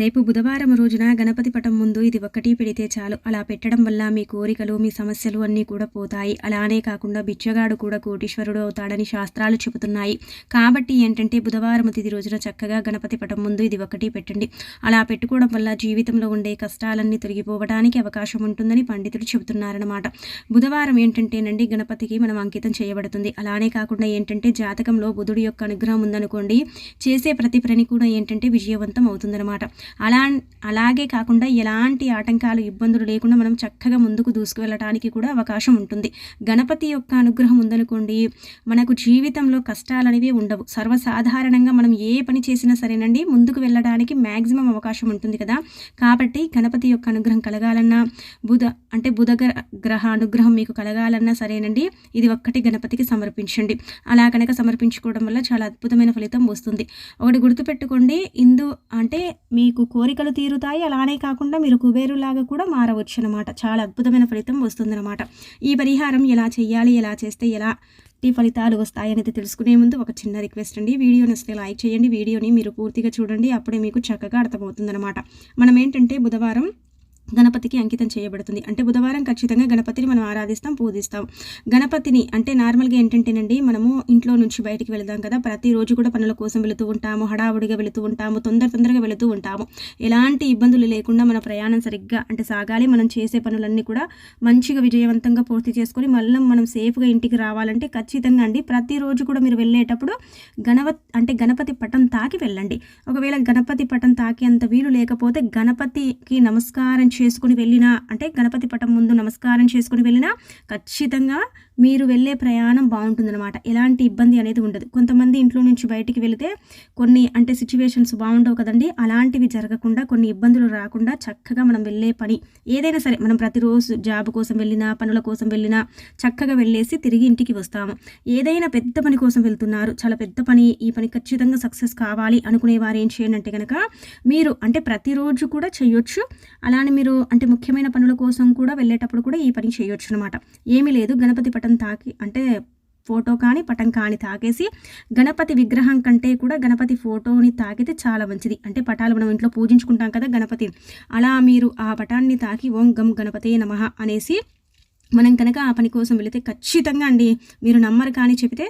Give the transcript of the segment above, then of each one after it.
రేపు బుధవారం రోజున గణపతి పటం ముందు ఇది ఒక్కటి పెడితే చాలు. అలా పెట్టడం వల్ల మీ కోరికలు మీ సమస్యలు అన్నీ కూడా పోతాయి. అలానే కాకుండా బిచ్చగాడు కూడా కోటీశ్వరుడు అవుతాడని శాస్త్రాలు చెబుతున్నాయి. కాబట్టి ఏంటంటే బుధవారం తిది రోజున చక్కగా గణపతి పటం ముందు ఇది ఒకటి పెట్టండి. అలా పెట్టుకోవడం వల్ల జీవితంలో ఉండే కష్టాలన్నీ తొలగిపోవడానికి అవకాశం ఉంటుందని పండితులు చెబుతున్నారనమాట బుధవారం ఏంటంటేనండి గణపతికి మనం అంకితం చేయబడుతుంది. అలానే కాకుండా ఏంటంటే జాతకంలో బుధుడి యొక్క అనుగ్రహం ఉందనుకోండి చేసే ప్రతి పని కూడా ఏంటంటే విజయవంతం అవుతుందన్నమాట. అలా అలాగే కాకుండా ఎలాంటి ఆటంకాలు ఇబ్బందులు లేకుండా మనం చక్కగా ముందుకు దూసుకువెళ్ళడానికి కూడా అవకాశం ఉంటుంది. గణపతి యొక్క అనుగ్రహం ఉందనుకోండి మనకు జీవితంలో కష్టాలు అనేవి ఉండవు. సర్వసాధారణంగా మనం ఏ పని చేసినా సరేనండి ముందుకు వెళ్ళడానికి మ్యాక్సిమం అవకాశం ఉంటుంది కదా. కాబట్టి గణపతి యొక్క అనుగ్రహం కలగాలన్నా బుధ అంటే బుధ గ్రహ అనుగ్రహం మీకు కలగాలన్నా సరేనండి ఇది ఒక్కటి గణపతికి సమర్పించండి. అలా కనుక సమర్పించుకోవడం వల్ల చాలా అద్భుతమైన ఫలితం వస్తుంది. ఒకటి గుర్తుపెట్టుకోండి ఇందు అంటే మీ మీకు కోరికలు తీరుతాయి. అలానే కాకుండా మీరు కుబేరులాగా కూడా మారవచ్చు అనమాట చాలా అద్భుతమైన ఫలితం వస్తుందన్నమాట. ఈ పరిహారం ఎలా చేయాలి ఎలా చేస్తే ఎలా ఈ ఫలితాలు వస్తాయనేది తెలుసుకునే ముందు ఒక చిన్న రిక్వెస్ట్ అండి. వీడియో నచ్చితే లైక్ చేయండి. వీడియోని మీరు పూర్తిగా చూడండి. అప్పుడే మీకు చక్కగా అర్థమవుతుందన్నమాట. మనం ఏంటంటే బుధవారం గణపతికి అంకితం చేయబడుతుంది. అంటే బుధవారం ఖచ్చితంగా గణపతిని మనం ఆరాధిస్తాం పూజిస్తాం. గణపతిని అంటే నార్మల్గా ఏంటంటేనండి మనము ఇంట్లో నుంచి బయటికి వెళదాం కదా ప్రతిరోజు కూడా పనుల కోసం వెళుతూ ఉంటాము హడావుడిగా వెళుతూ ఉంటాము తొందర తొందరగా వెళుతూ ఉంటాము. ఎలాంటి ఇబ్బందులు లేకుండా మన ప్రయాణం సరిగ్గా అంటే సాగాలి మనం చేసే పనులన్నీ కూడా మంచిగా విజయవంతంగా పూర్తి చేసుకొని మళ్ళీ మనం సేఫ్గా ఇంటికి రావాలంటే ఖచ్చితంగా అండి ప్రతిరోజు కూడా మీరు వెళ్ళేటప్పుడు గణపతి అంటే గణపతి పటం తాకి వెళ్ళండి. ఒకవేళ గణపతి పటం తాకి అంత వీలు లేకపోతే గణపతికి నమస్కారం చేసుకుని వెళ్ళినా అంటే గణపతి పటం ముందు నమస్కారం చేసుకుని వెళ్ళినా ఖచ్చితంగా మీరు వెళ్ళే ప్రయాణం బాగుంటుందన్నమాట. ఎలాంటి ఇబ్బంది అనేది ఉండదు. కొంతమంది ఇంట్లో నుంచి బయటికి వెళితే కొన్ని అంటే సిచ్యువేషన్స్ బాగుండవు కదండి. అలాంటివి జరగకుండా కొన్ని ఇబ్బందులు రాకుండా చక్కగా మనం వెళ్ళే పని. ఏదైనా సరే మనం ప్రతిరోజు జాబ్ కోసం వెళ్ళినా పనుల కోసం వెళ్ళినా చక్కగా వెళ్ళేసి తిరిగి ఇంటికి వస్తాము. ఏదైనా పెద్ద పని కోసం వెళ్తున్నారు చాలా పెద్ద పని ఈ పని ఖచ్చితంగా సక్సెస్ కావాలి అనుకునే వారు ఏం చేయండి అంటే కనుక మీరు అంటే ప్రతిరోజు కూడా చేయొచ్చు. అలానే మీరు అంటే ముఖ్యమైన పనుల కోసం కూడా వెళ్ళేటప్పుడు కూడా ఈ పని చేయొచ్చు అనమాట ఏమీ లేదు. గణపతి పటం తాకి అంటే ఫోటో కానీ పటం కానీ తాకేసి గణపతి విగ్రహం కంటే కూడా గణపతి ఫోటోని తాకితే చాలా మంచిది. అంటే పటాలు మనం ఇంట్లో పూజించుకుంటాం కదా గణపతి. అలా మీరు ఆ పటాన్ని తాకి ఓం గం గణపతే నమ అనేసి మనం కనుక ఆ పని కోసం వెళితే ఖచ్చితంగా అండి. మీరు నమ్మరు కానీ చెబితే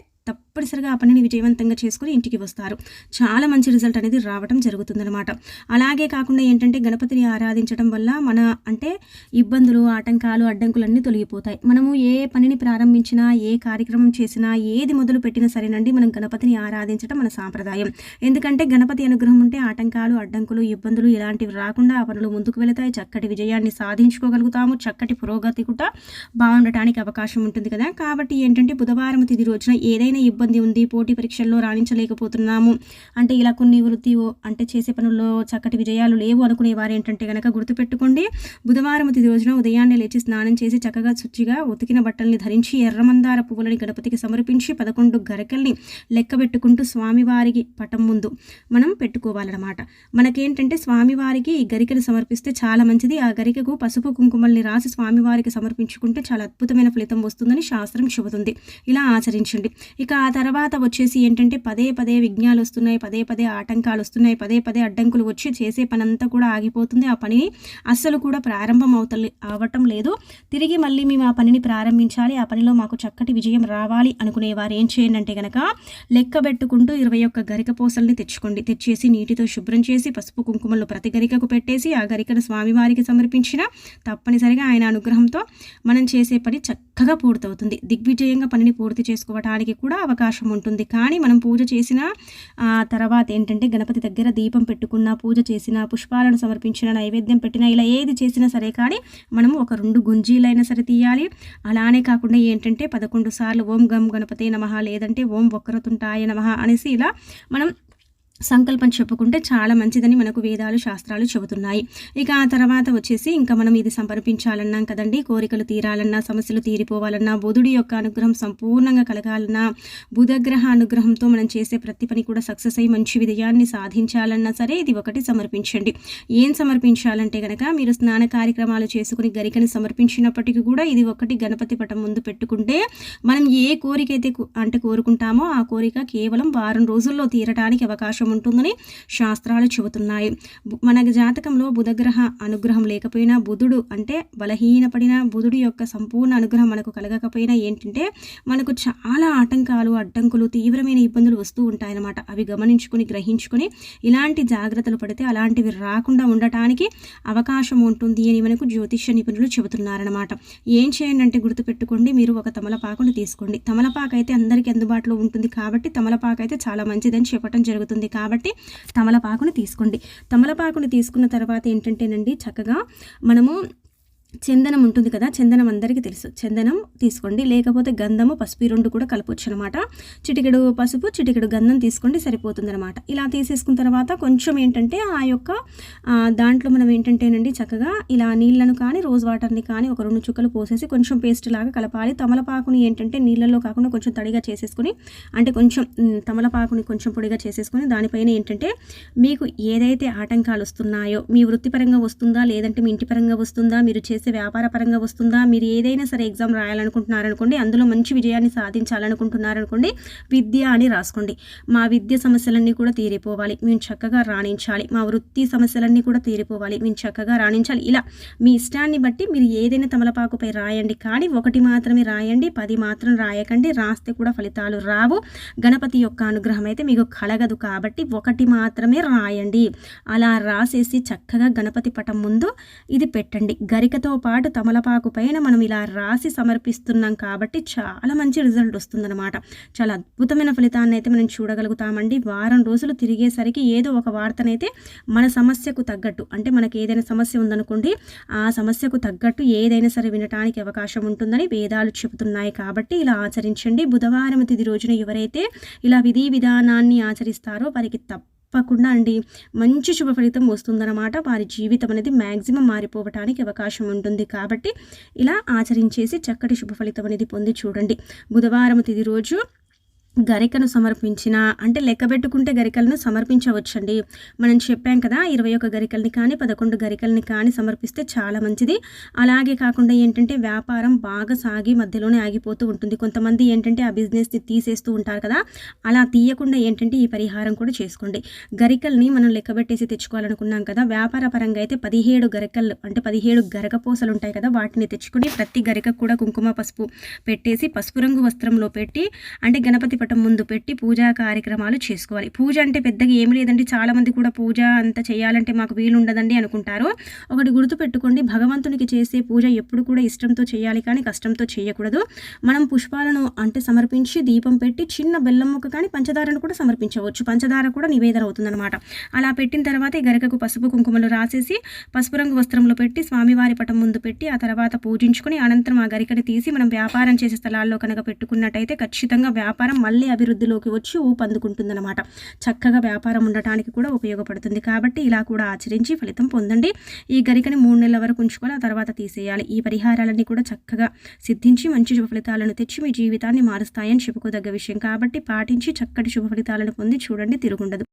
తప్పనిసరిగా ఆ పనిని విజయవంతంగా చేసుకుని ఇంటికి వస్తారు. చాలా మంచి రిజల్ట్ అనేది రావడం జరుగుతుందనమాట అలాగే కాకుండా ఏంటంటే గణపతిని ఆరాధించడం వల్ల మన అంటే ఇబ్బందులు ఆటంకాలు అడ్డంకులన్నీ తొలగిపోతాయి. మనము ఏ పనిని ప్రారంభించినా ఏ కార్యక్రమం చేసినా ఏది మొదలు పెట్టినా సరేనండి మనం గణపతిని ఆరాధించడం మన సాంప్రదాయం. ఎందుకంటే గణపతి అనుగ్రహం ఉంటే ఆటంకాలు అడ్డంకులు ఇబ్బందులు ఇలాంటివి రాకుండా ఆ పనులు ముందుకు వెళతాయి. చక్కటి విజయాన్ని సాధించుకోగలుగుతాము. చక్కటి పురోగతి కూడా బాగుండటానికి అవకాశం ఉంటుంది కదా. కాబట్టి ఏంటంటే బుధవారం తిది రోజున ఏదైనా ఇబ్బంది ఉంది పోటీ పరీక్షల్లో రాణించలేకపోతున్నాము. అంటే ఇలా కొన్ని వృత్తి అంటే చేసే పనుల్లో చక్కటి విజయాలు లేవు అనుకునే వారు ఏంటంటే కనుక గుర్తుపెట్టుకోండి. బుధవారం తిది రోజున ఉదయాన్నే లేచి స్నానం చేసి చక్కగా శుచిగా ఉతికిన బట్టల్ని ధరించి ఎర్రమందార పువ్వులని గణపతికి సమర్పించి పదకొండు గరికల్ని లెక్క పెట్టుకుంటూ స్వామివారికి పటం ముందు మనం పెట్టుకోవాలన్నమాట. మనకేంటంటే స్వామివారికి ఈ గరికను సమర్పిస్తే చాలా మంచిది. ఆ గరికకు పసుపు కుంకుమల్ని రాసి స్వామివారికి సమర్పించుకుంటే చాలా అద్భుతమైన ఫలితం వస్తుందని శాస్త్రం చెబుతుంది. ఇలా ఆచరించండి. ఇక ఆ తర్వాత వచ్చేసి ఏంటంటే పదే పదే విఘ్నాలు వస్తున్నాయి పదే పదే ఆటంకాలు వస్తున్నాయి పదే పదే అడ్డంకులు వచ్చి చేసే పని అంతా కూడా ఆగిపోతుంది. ఆ పని అస్సలు కూడా ప్రారంభం అవుత అవటం లేదు. తిరిగి మళ్ళీ మేము ఆ పనిని ప్రారంభించాలి. ఆ పనిలో మాకు చక్కటి విజయం రావాలి అనుకునే వారు ఏం చేయండి అంటే కనుక లెక్క పెట్టుకుంటూ ఇరవై ఒక్క గరిక పూసల్ని తెచ్చుకోండి. తెచ్చేసి నీటితో శుభ్రం చేసి పసుపు కుంకుమలు ప్రతి గరికకు పెట్టేసి ఆ గరికను స్వామివారికి సమర్పించిన తప్పనిసరిగా ఆయన అనుగ్రహంతో మనం చేసే పని చక్క చక్కగా పూర్తవుతుంది. దిగ్విజయంగా పనిని పూర్తి చేసుకోవడానికి కూడా అవకాశం ఉంటుంది. కానీ మనం పూజ చేసిన తర్వాత ఏంటంటే గణపతి దగ్గర దీపం పెట్టుకున్న పూజ చేసిన పుష్పాలను సమర్పించిన నైవేద్యం పెట్టిన ఇలా ఏది చేసినా సరే కానీ మనం ఒక రెండు గుంజీలైనా సరే తీయాలి. అలానే కాకుండా ఏంటంటే పదకొండు సార్లు ఓం గం గణపతి నమ లేదంటే ఓం వక్రతుంటాయ నమ అనేసి ఇలా మనం సంకల్పం చెప్పుకుంటే చాలా మంచిదని మనకు వేదాలు శాస్త్రాలు చెబుతున్నాయి. ఇక ఆ తర్వాత వచ్చేసి ఇంకా మనం ఇది సమర్పించాలన్నాం కదండి. కోరికలు తీరాలన్నా సమస్యలు తీరిపోవాలన్నా బుధుడి యొక్క అనుగ్రహం సంపూర్ణంగా కలగాలన్నా బుధగ్రహ అనుగ్రహంతో మనం చేసే ప్రతి పని కూడా సక్సెస్ అయ్యి మంచి విజయాన్ని సాధించాలన్నా సరే ఇది ఒకటి సమర్పించండి. ఏం సమర్పించాలంటే కనుక మీరు స్నాన కార్యక్రమాలు చేసుకుని గరికని సమర్పించినప్పటికీ కూడా ఇది ఒకటి గణపతి పటం ముందు పెట్టుకుంటే మనం ఏ కోరిక అయితే అంటే కోరుకుంటామో ఆ కోరిక కేవలం వారం రోజుల్లో తీరటానికి అవకాశం ఉంటుందని శాస్త్రాలు చెబుతున్నాయి. మన జాతకంలో బుధగ్రహ అనుగ్రహం లేకపోయినా బుధుడు అంటే బలహీనపడిన బుధుడు యొక్క సంపూర్ణ అనుగ్రహం మనకు కలగకపోయినా ఏంటంటే మనకు చాలా ఆటంకాలు అడ్డంకులు తీవ్రమైన ఇబ్బందులు వస్తూ ఉంటాయన్నమాట. అవి గమనించుకుని గ్రహించుకొని ఇలాంటి జాగ్రత్తలు పడితే అలాంటివి రాకుండా ఉండటానికి అవకాశం ఉంటుంది అని మనకు జ్యోతిష్య నిపుణులు చెబుతున్నారనమాట ఏం చేయండి అంటే గుర్తుపెట్టుకోండి మీరు ఒక తమలపాకును తీసుకోండి. తమలపాకు అయితే అందరికీ అందుబాటులో ఉంటుంది కాబట్టి తమలపాకు అయితే చాలా మంచిదని చెప్పడం జరుగుతుంది. కాబట్టి తమలపాకును తీసుకోండి. తమలపాకును తీసుకున్న తర్వాత ఏంటంటేనండి చక్కగా మనము చందనం ఉంటుంది కదా చందనం అందరికీ తెలుసు. చందనం తీసుకోండి లేకపోతే గంధము పసుపు రెండు కూడా కలపొచ్చు అనమాట చిటికెడు పసుపు చిటికెడు గంధం తీసుకోండి సరిపోతుంది అనమాట ఇలా తీసేసుకున్న తర్వాత కొంచెం ఏంటంటే ఆ యొక్క దాంట్లో మనం ఏంటంటేనండి చక్కగా ఇలా నీళ్ళను కానీ రోజ్ వాటర్ని కానీ ఒక రెండు చుక్కలు పోసేసి కొంచెం పేస్ట్ లాగా కలపాలి. తమలపాకుని ఏంటంటే నీళ్ళల్లో కాకుండా కొంచెం తడిగా చేసేసుకుని అంటే కొంచెం తమలపాకుని కొంచెం పొడిగా చేసేసుకుని దానిపైన ఏంటంటే మీకు ఏదైతే ఆటంకాలు వస్తున్నాయో మీ వృత్తిపరంగా వస్తుందా లేదంటే మీ ఇంటి పరంగా వస్తుందా మీరు చేసే చేస్తే వ్యాపార పరంగా వస్తుందా? మీరు ఏదైనా సరే ఎగ్జామ్ రాయాలనుకుంటున్నారనుకోండి అందులో మంచి విజయాన్ని సాధించాలనుకుంటున్నారనుకోండి విద్య అని రాసుకోండి. మా విద్య సమస్యలన్నీ కూడా తీరిపోవాలి. మేము చక్కగా రాణించాలి. మా వృత్తి సమస్యలన్నీ కూడా తీరిపోవాలి. మేము చక్కగా రాణించాలి. ఇలా మీ ఇష్టాన్ని బట్టి మీరు ఏదైనా తమలపాకుపై రాయండి. కానీ ఒకటి మాత్రమే రాయండి పది మాత్రం రాయకండి. రాస్తే కూడా ఫలితాలు రావు. గణపతి యొక్క అనుగ్రహం అయితే మీకు కలగదు కాబట్టి ఒకటి మాత్రమే రాయండి. అలా రాసేసి చక్కగా గణపతి పటం ముందు ఇది పెట్టండి. గరికతో వీటితో పాటు తమలపాకు పైన మనం ఇలా రాసి సమర్పిస్తున్నాం కాబట్టి చాలా మంచి రిజల్ట్ వస్తుందన్నమాట. చాలా అద్భుతమైన ఫలితాన్ని అయితే మనం చూడగలుగుతామండి. వారం రోజులు తిరిగేసరికి ఏదో ఒక వార్తనైతే మన సమస్యకు తగ్గట్టు అంటే మనకి ఏదైనా సమస్య ఉందనుకోండి ఆ సమస్యకు తగ్గట్టు ఏదైనా సరే వినటానికి అవకాశం ఉంటుందని వేదాలు చెబుతున్నాయి కాబట్టి ఇలా ఆచరించండి. బుధవారం తిది రోజున ఎవరైతే ఇలా విధి విధానాన్ని ఆచరిస్తారో వారికి తప్ప తప్పకుండా అండి. మంచి శుభ ఫలితం వస్తుందన్నమాట. వారి జీవితం అనేది మ్యాక్సిమం మారిపోవటానికి అవకాశం ఉంటుంది. కాబట్టి ఇలా ఆచరించేసి చక్కటి శుభ ఫలితం అనేది పొంది చూడండి. బుధవారం తిది రోజు గరికను సమర్పించిన అంటే లెక్క పెట్టుకుంటే గరికలను సమర్పించవచ్చండి. మనం చెప్పాం కదా ఇరవై ఒక గరికల్ని కానీ పదకొండు గరికల్ని కానీ సమర్పిస్తే చాలా మంచిది. అలాగే కాకుండా ఏంటంటే వ్యాపారం బాగా సాగి మధ్యలోనే ఆగిపోతూ ఉంటుంది. కొంతమంది ఏంటంటే ఆ బిజినెస్ని తీసేస్తూ ఉంటారు కదా అలా తీయకుండా ఏంటంటే ఈ పరిహారం కూడా చేసుకోండి. గరికల్ని మనం లెక్క పెట్టేసి తెచ్చుకోవాలనుకున్నాం కదా వ్యాపార పరంగా అయితే పదిహేడు గరికలు అంటే పదిహేడు గరకపోసలు ఉంటాయి కదా వాటిని తెచ్చుకొని ప్రతి గరికకు కూడా కుంకుమ పసుపు పెట్టేసి పసుపు రంగు వస్త్రంలో పెట్టి అంటే గణపతి పటం ముందు పెట్టి పూజా కార్యక్రమాలు చేసుకోవాలి. పూజ అంటే పెద్దగా ఏమి లేదండి. చాలామంది కూడా పూజ అంత చేయాలంటే మాకు వీలు ఉండదండి అనుకుంటారు. ఒకటి గుర్తుపెట్టుకోండి. భగవంతునికి చేసే పూజ ఎప్పుడు కూడా ఇష్టంతో చేయాలి కానీ కష్టంతో చేయకూడదు. మనం పుష్పాలను అంటే సమర్పించి దీపం పెట్టి చిన్న బెల్లం ముక్క కానీ పంచదారను కూడా సమర్పించవచ్చు. పంచదార కూడా నివేదన అవుతుందన్నమాట. అలా పెట్టిన తర్వాత ఈ గరికకు పసుపు కుంకుమలు రాసేసి పసుపు రంగు వస్త్రంలో పెట్టి స్వామివారి పటం ముందు పెట్టి ఆ తర్వాత పూజించుకుని అనంతరం ఆ గరికని తీసి మనం వ్యాపారం చేసే స్థలాల్లో కనుక పెట్టుకున్నట్టయితే ఖచ్చితంగా వ్యాపారం మళ్ళీ అభివృద్ధిలోకి వచ్చి ఊపందుకుంటుందన్నమాట చక్కగా వ్యాపారం ఉండటానికి కూడా ఉపయోగపడుతుంది కాబట్టి ఇలా కూడా ఆచరించి ఫలితం పొందండి. ఈ గరికని మూడు నెలల వరకు ఉంచుకొని ఆ తర్వాత తీసేయాలి. ఈ పరిహారాలన్నీ కూడా చక్కగా సిద్ధించి మంచి శుభ ఫలితాలను తెచ్చి మీ జీవితాన్ని మారుస్తాయని చెప్పుకోదగ్గ విషయం కాబట్టి పాటించి చక్కటి శుభ ఫలితాలను పొంది చూడండి తిరుగుండదు.